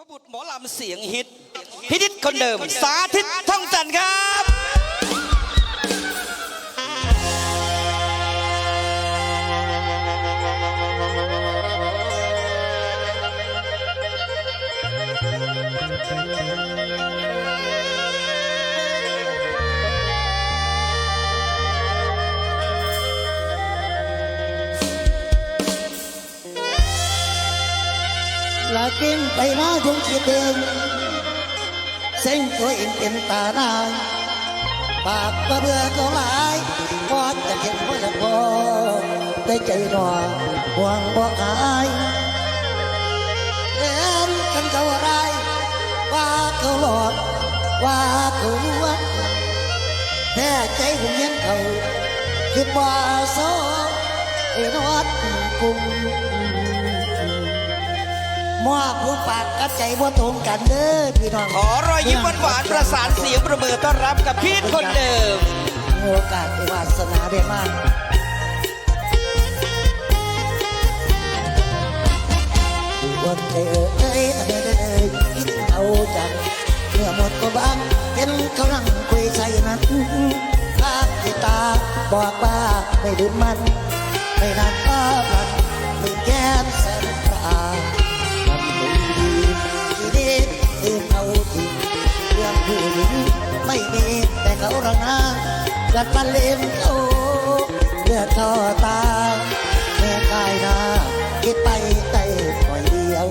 พบุตรหมอลำเสียงฮิต พินิษคนเดิม สาธิตท่องจันทร์ครับ ลากินไปมาคงคิดเดิมเส้นตัวเองเป็นตาหน้าปากว่าเบื่อก็หลายพอจะเห็นว่าจะพอได้ใจหนอห่วงบ่อายเล่นกันเขาอะไรว่าเขาหลอกว่าเขาลวงแท้ใจผมเห็นเขาคือบ่าโซไอ้นอดกุ้งม อบผู้ปากกับใจบ่ตรงกันเด้อพี่น้องขอรอยยิ้มหวานๆประสานเสียงประเมิต้อนรับกับพินิษคนเดิมมีโอกาสได้วาสนาได้มากวันใจเอ้ยเอ้ยเอ้ยเอ้ยคิดเอาจังเมื่อหมดก็บางเห็นเขานั่งคุยใส่นั้นภาพที่ตาบอกว่าไม่ดื่มมัน แต่เขากัดปันเล่มโอเลือดท่อตาแม่กายหนาคิดไปใต้ปล่อยเดียว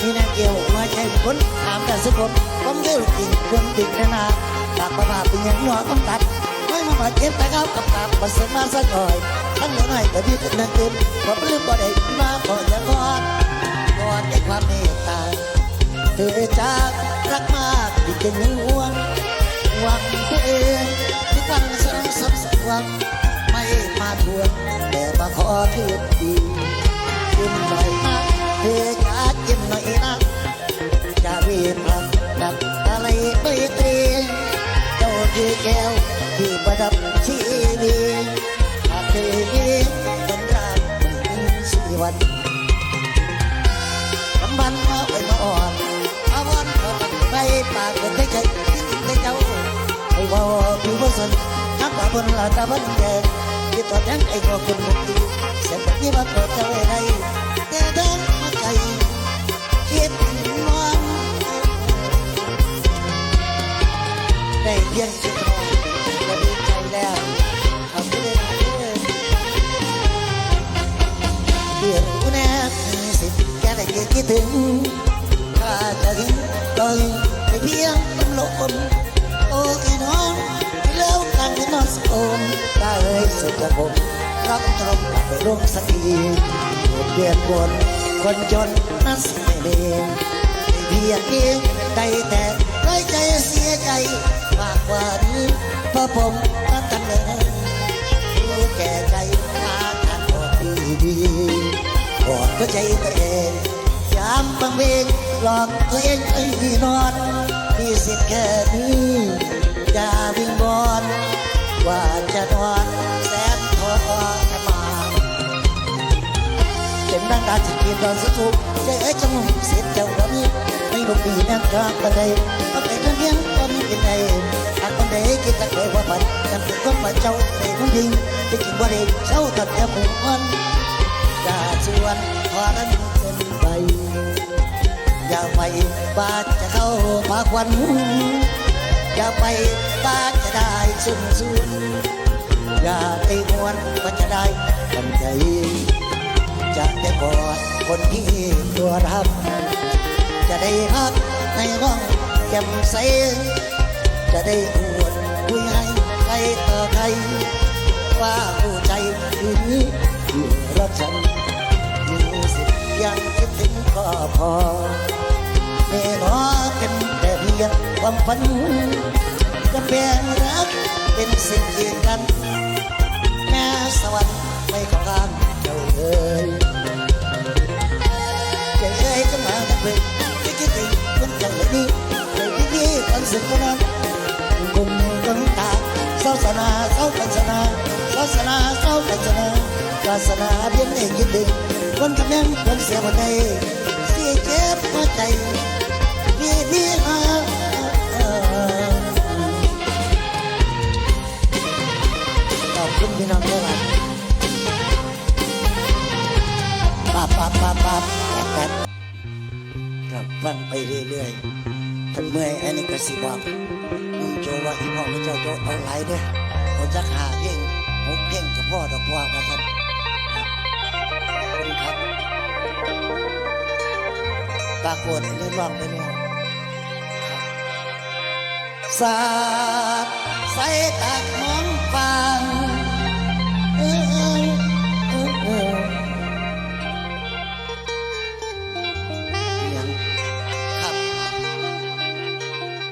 นี่นางเกี่ยวมาใจคนถามกันสักคนผมเกี่ยวจริงคนจริงแน่นาปากประมาเป็นอย่างหนอต้องตัดไม่มาบาดเจ็บแต่เขากับตามมาเสมาสักหน่อยทั้งเหลือหน่อยแต่พี่ก็นั่งเต็มผมลืมบ่ได้มาขออย่ากอดกอดด้วยความเมตตาเธอจาก รักมากที่จะห่วงหวังตัวเองที่ฟังซ้ำซ้ำสักวันไม่มาทวงแต่มาขอเทือดียิ้มหน่อยนะเธอจะยิ้มหน่อยนะจะรีบรักดับอะไรไม่ตรีเจ้าคือแก้วที่ประดับชีวิตหากเธอมีเป็นรักไม่มีชีวัน ปากเป็นได้ใจคิดได้เจ้าไอ้บ่าผิวบ่สนนักว่าบนลาตาบันแดงที่ตัวแทงไอ้ก็คนมดทีเสียงแบบนี้มาเปิดเจ้าไว้ได้แต่ดินมาใจคิดมองได้เพียงจุดทองก็ดีใจแล้วขอบคุณเลยเดี๋ยวแน่สิแค่ได้คิดถึงถ้าจะถึง อมได้เลยสุดจะผมรักตรงกลับไปร่วมสักทีเดียนวนคนจนนั้นสิไม่เลวเพียงเพียงได้แต่ร้อยใจเสียใจมากกว่านี้เพราะผมนั้นตั้งเลยรู้แก่ใจมาทางออกดีดีกอดก็ใจตัวเองยามบางเวงหลอกตัวเองให้นอนมีสิทธิ์แค่นี้อย่าวิ่งบอน ว่าจะนอนแสนทรมานเจ็บดังดาจิตเพียนตอนสุดทุกใจเอ้ยจมูกเสียเจ้าตอนนี้ไม่รู้ปีนักกลางบันไดก็ไปเรื่องเพียงคนกินไงหากคนใดคิดตะเกียว่าบัดกันเป็นคนมาเจ้าในผู้หญิงที่กินบ่ได้เจ้าตัดแก้มมันจะชวนพอนั้นเป็นไปอย่าไปบ้านจะเข้าพาควันอย่าไป บ้านจะได้สุนสุนอย่าตีมวนมันจะได้กันใจจะได้กอดคนที่ตัวรับ จะได้พักในห้องแจ่มใส จะได้อวดคุยให้ใครต่อใคร ว่าผู้ใจคืนนี้อยู่รักฉันมีสิทธิ์ยังคิดถึงก็พอเมื่อน้อเป็นแต่เพียงความฝัน จะแบ่งรัก เป็นสิ่งยืนกันแม้สวรรค์ไม่เข้าข้างเจ้าเลยใจเอ้ยก็มาดับเบิลคิดถึงคนจังเลยนี่เลยพี่พี่คนสึกคนนั้นกุมกังตาเศร้าสนาเศร้ากันสนาเศร้าสนาเศร้ากันสนาวาสนาเพียงเองคินดถึงคนกำลังคนเสียหมดใจเสียเจ็บหัวใจพี่พี่เอ พี่น้องทุกท่านปั๊บปั๊บปั๊บปั๊บแป๊บแป๊บครับฟังไปเรื่อยๆถ้าเมื่อยอันนี้ก็สิบอกนุ่มโจว่าอีพ่อพระเจ้าโจเอาไหลเด้อเอาจักหาเพ่งหกเพ่งกับพ่อดอกพ่อกันท่านขอบคุณครับปรากฏเรื่องร้องไปแล้วครับสาดใส่ตากมองฟัง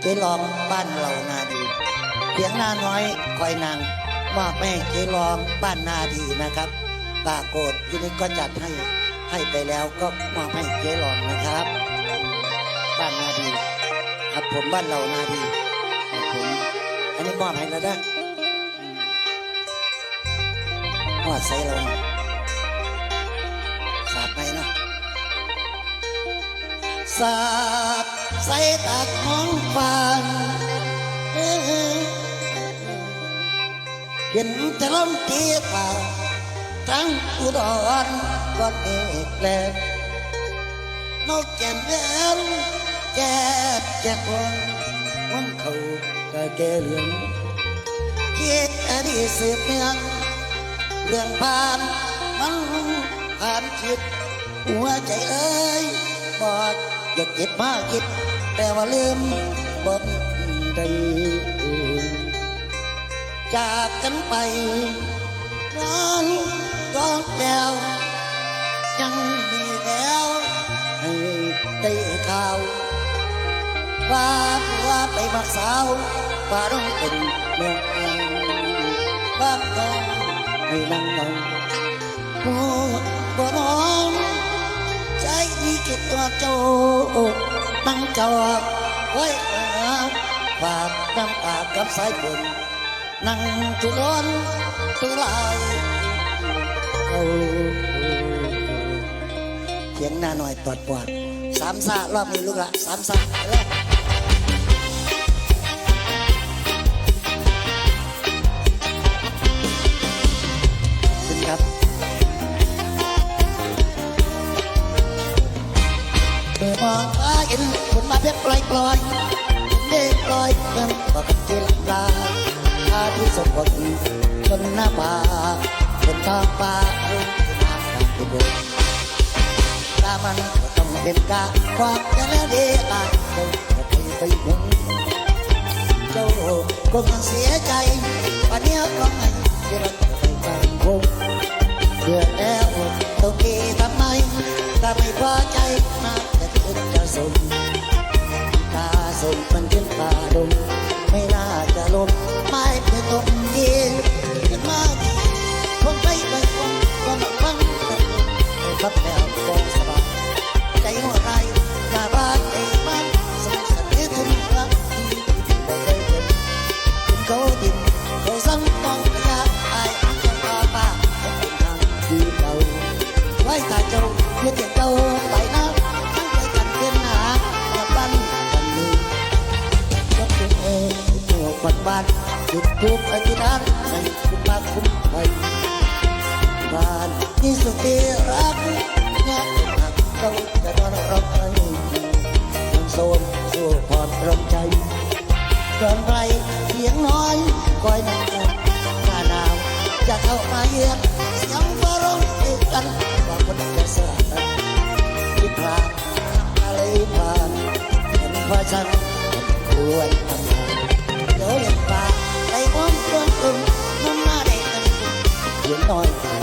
เจลองบ้านเรานาดีเพียงหน้าน้อยคอยนางมอบให้เจลองบ้านนาดีนะครับปรากฏที่นี่ก็จัดให้ให้ไปแล้วก็มอบให้เจ๊รองนะครับบ้านนาดีครับผมบ้านเรานาดีผมอันนี้มอบให้แล้วนะมอดใส่เราสาดไปเนาะสาด ใส่ตักมองฟังเอ้ยเห็นแต่ลมเทียป่าทั้งอุดรก็เอกแลบนนกแก้มแดงแจ๊บแจ๊บวันวันเขาก็แก่เหลืองคิดอดีตสืบเนื่องเรื่องผ่านมันผ่านจิตหัวใจเอ้ยบอก อย่าเก็บมาคิด แต่ว่าลืมบ่ได้จากกันไปร้อนร้องแล้วยังมีแล้วให้ได้ข่าว ว่าว่าไปมักสาวว่าต้องเป็นเมืองบ้านทองให้นั่งเงาโอ้บ่น้อง ที่ตัวโจตั้งจอไว้หาฝากน้ำตากับสายฝนนั่งทุรนทุรายเอาเพียงหน้าหน่อยปอดปลอดสามซารอบนี้ลูกละสามซาไปเมองฟ้าเห็นฝนมาเพียบปล่อยปล่อยเด็กปล่อยเงินบอกกันจิลปลาอาที่สมบูรณ์จนหน้าป่าบนทางป่าเรื่งน้ำทางที่บุญตามันก็ต้องเป็นกาความจะแล้วดีอาจจะไปไปหงเจ้าคงเสียใจป่านนี้ก็ไม่ที่เราจะไปกังวลเดือดแล้วต้องกีทำไมถ้าไม่พอใจมา សុំតាសុំមិនជិនបារម្ភ จุดทุกอธิษฐานให้คุณป้าคุ้มไปบ้านที่สุดที่รักงานหักเราจะนอนร้องไห้มันโซนสู้พอดรมใจเกินไปเสียงน้อยคอยนั่งกันหน้าหนาวจะเข้ามาเยือนเสียงฟ้าร้องเอกกันว่าคนจะเสียกันที่ผ่านอะไรผ่านเห็นว่าฉันควรทำงานเดี๋ยวเห็นป่า เสี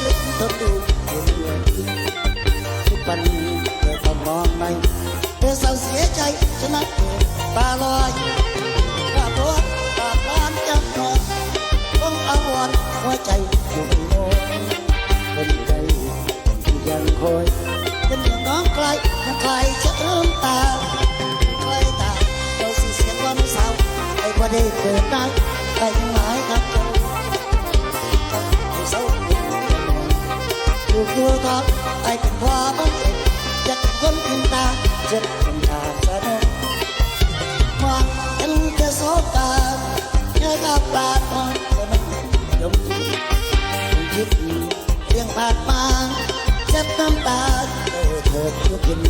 lúc thơ tu của người Thức bắn về phòng ngon này Thế sao cho nát ta loài Cả bố ta bán chăm nó Không áo hoàn hoa chạy cùng ngôi Bên đây Bên đường ngón cলাই, ngón cলাই ta Cলাই ta, đâu xin sẽ con sao Hãy qua đây cười nát, tay đua thắng ai cần hoa bóng chắc vẫn tin ta, rất còn là ra đâu hoa anh ta gió ta nhớ ta ba con cho nó đông không biết riêng bạt mang, chắc năm ta thờ thờ thuốc kinh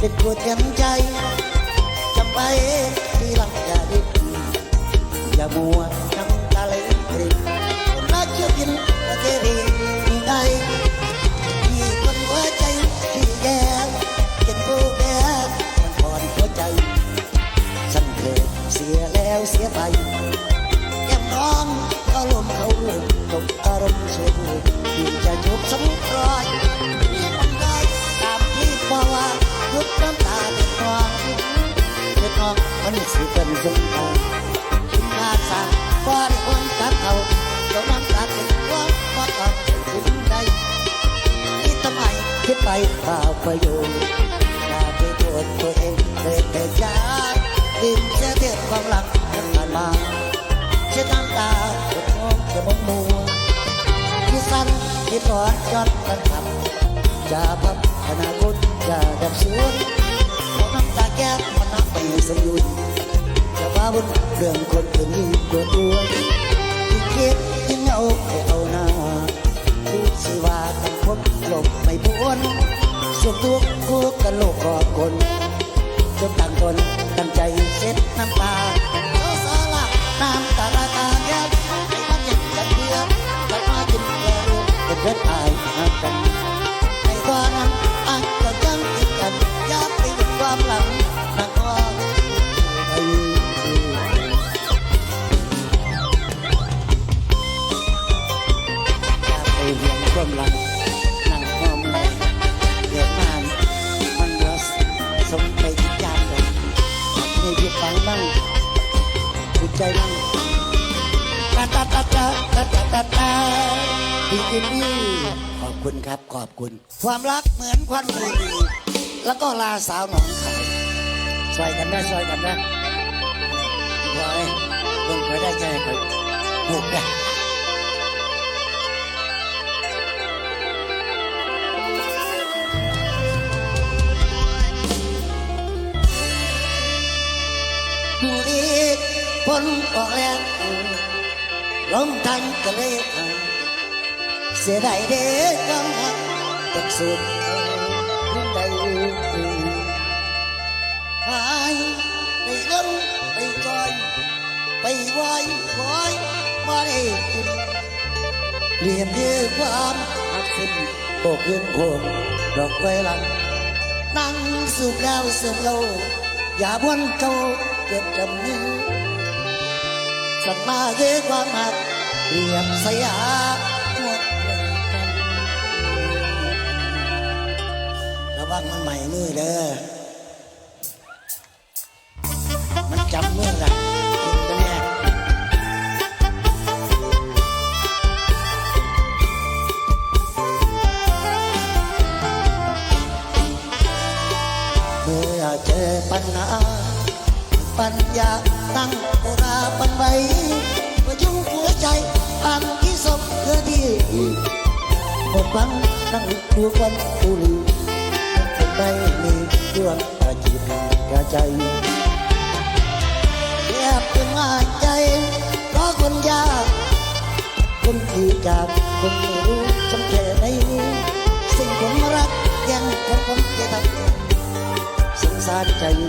Hãy subscribe cho kênh Ghiền Mì Gõ Để không bỏ lỡ những video hấp dẫn ya mua nang talai ไปแก้มน้องเขาลมเขาเริ่มตกอารมณ์เฉยที่จะจบสำรอยมียกมันได้ตามที่บอกว่าหยุบน้ำตาเด็กน้องเด็กน้องมันสิเป็นสงครามคุณอาสาว่าได้คนกับเขาเดี๋ยวน้ำตาเป็นว่าว่าก่อนถึงได้คิดทำไมคิดไปเปล่าประโยชน์อย่าไปโทษตัวเองเลยแต่ยา ดินเสียเทียบความหลังที่ผ่านมาเช็ดน้ำตาจนมองจะมองมัวที่สั้นที่ร้อนย้อนกันทำจะพับอนาคตจะดับสูญเอาน้ำตาแก้มมันนับไปสมยุนจะว่าบุญเรื่องคนอื่นยิ่งปวดหัวยิ่งคิดยิ่งเอาไปเอาหน้าดูสิว่ากันพบหลบไม่พ้นสุขทุกข์ทุกข์กันโลกกอบคนจนต่างคน เช็ดน้ำตาโซโซละน้ำตาลตาแก้วให้มาเจ็บกันเดียวแต่มากินแก่เรื่องเป็นเพื่อนอายหากันในตอนนั้นอันก็ยังติดกันอยากไปดูความหลัง ดีดีดีขอบคุณครับขอบคุณ ความรักเหมือนควันบุหรี่แล้วก็ลาสาวหนองคายซอยกันนะซอยกันนะบอยเบิ่งไปได้ใจเขาบุกนะดูดีฝนก็แรงลมทันก็เลยอ่าน เสียดายเด็กกำหักตกสุดยิ่งใดหายไปเล่นไปจอย ไปไหวคอยมาได้กินเรียนเรื่องความหักขึ้นโบกยืนโคงดอกไว้หลัง นั่งสูบแล้วเสูบเหล้าอย่าบวนเก่าเก็บจำนี้สักมาเกี่ความหักเรียบสยาม วังมันใหม่มือเด้อ มันจำมือละกินไปแน่เมื่อเจอปัญหา ปัญญาตั้งโบราปันไว้ประยุงหัวใจอันที่สมเธอดีหมดหวังนั่งดูวันบุรีมั baby Tuhan ajihan gajai Ya pemajai Rokun ya Kun tidak Kun meru Cengkelai Sing kun merak Yang kun kun kita Sing sajai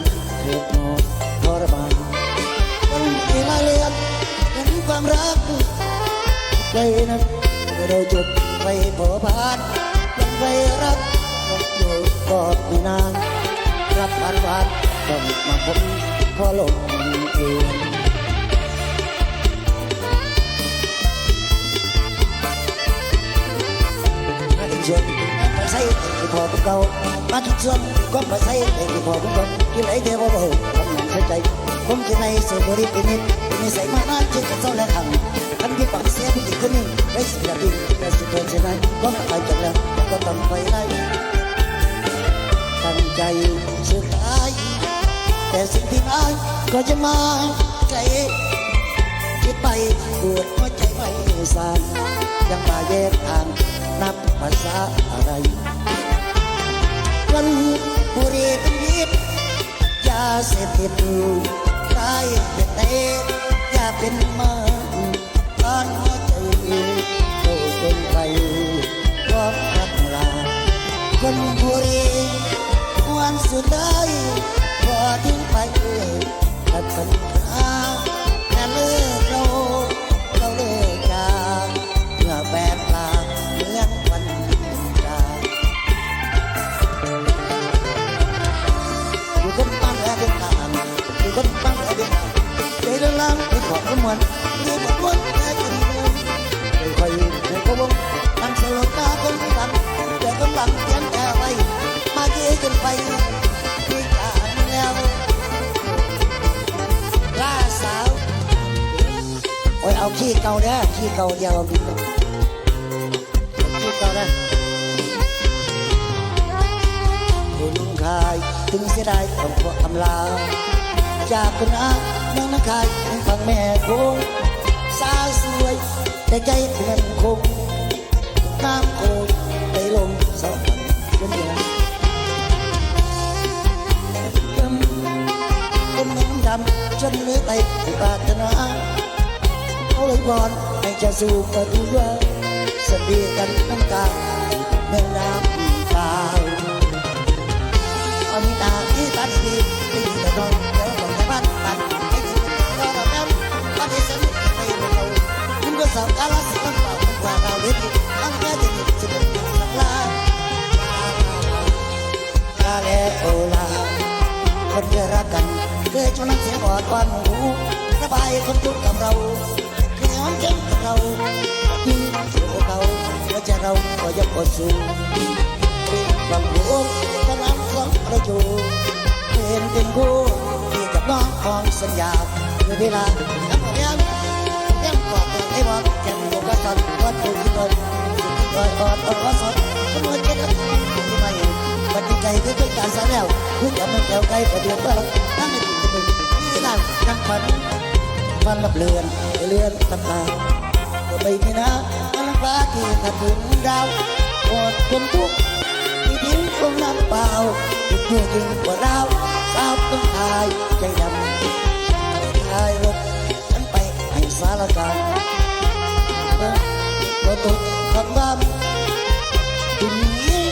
Ritmo korban Kun ilalian Kun pamrak Kainan Kau jod Kau bobat Kau rak กอดนางรับอันวัดต้องมาผมพอลงเองมาถึงส่วนมาใส่ที่พอพวกเขามาถึงส่วนก็มาใส่ที่พอพวกเขาที่ไหนเทวบ่าวทำงานใส่ใจผมจะในเสบริปินิดมีใส่มานานจนกระเจ้าและขังทันที่ปักเสียพี่ขึ้นได้สิบนาทีได้สิบเดือนเช่นนั้นก็มาไปจากแล้วก็ต้องไปได้ ใจสุดท้ายแต่สิ่งที่น้อยก็จะมาไกลคิดไปปวดหัวใจไม่สานยังมาแยกทางนับภาษาอะไรวันบุรีเป็นพิษยาเสพติดตายเป็นเตยาเป็นมาตอนหัวใจโตเป็นไปความรักลาคนบุรี วันสุดท้ายพอทิ้งไปตัดปัญหาแสียดายต้องขออำลา จากคุณอาน้องนักขายฟังแม่คงสาวสวย แต่ใจมันคงน้ำโคงไปลงสองจนเดียวดำคนน้ำดำจนเหลือแต่ปรารถนาเอาเลยบอลให้จะสู้กับทุกว่าสดีกันน้ำตาแม่น้ำ คุณก็สาวกาลสิมันเป่าว่าเราบังแค่จะหยุดจะเป็นสักลาลาเลโอลาคนเคยรักกันเคยชวนเสียงออดวันหูระบายคนทุกข์กับเราเคยหอมเจ็บกับเรายิ่งสู้เขาหัวใจเราก็ยังอดสู้บางหักำลัง องเราอยู่เป็นเป็นคู่ที่กับน้องของสัญญาเมื่อเวลาทั้งหมดยังยังกอดไอ้บอลยังโยกกันวันทุกทีเลยลอยออดออดสดคนวันเจ็ดที่ไม่วันดีใจที่เป็นการสาแล้วคือจะมันแก้วไกลประเดี๋ยวเมื่อนั่งในติดกันที่นั่งนั่งฝันฝันลับเลือนเลือนตำตาก็ไปนี่นะอันฟ้าที่ถ้าถึงดาวอดคนทุกที่ทิ้ง คงน้ำเปล่าที่เพื่อยิ่งกว่าดาสาวต้องตายใจดำตายรถฉันไปให้สารกลางเราตกคำบ้านทีนี้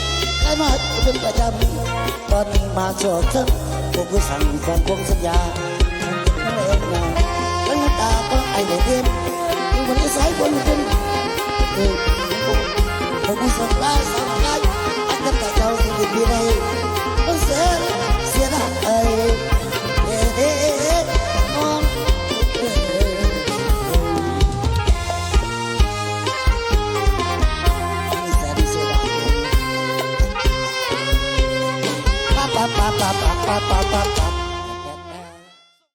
ใครมาเป็นประจำตอนนี้มาสอบฉันผมก็สั่งแฟนคงสัญญาฉันเองนะแล้วน้ำตาก็ไอเด็กอยู่บนสายบนขึ้นเออผมก็สั่งลาสั่งลา We're.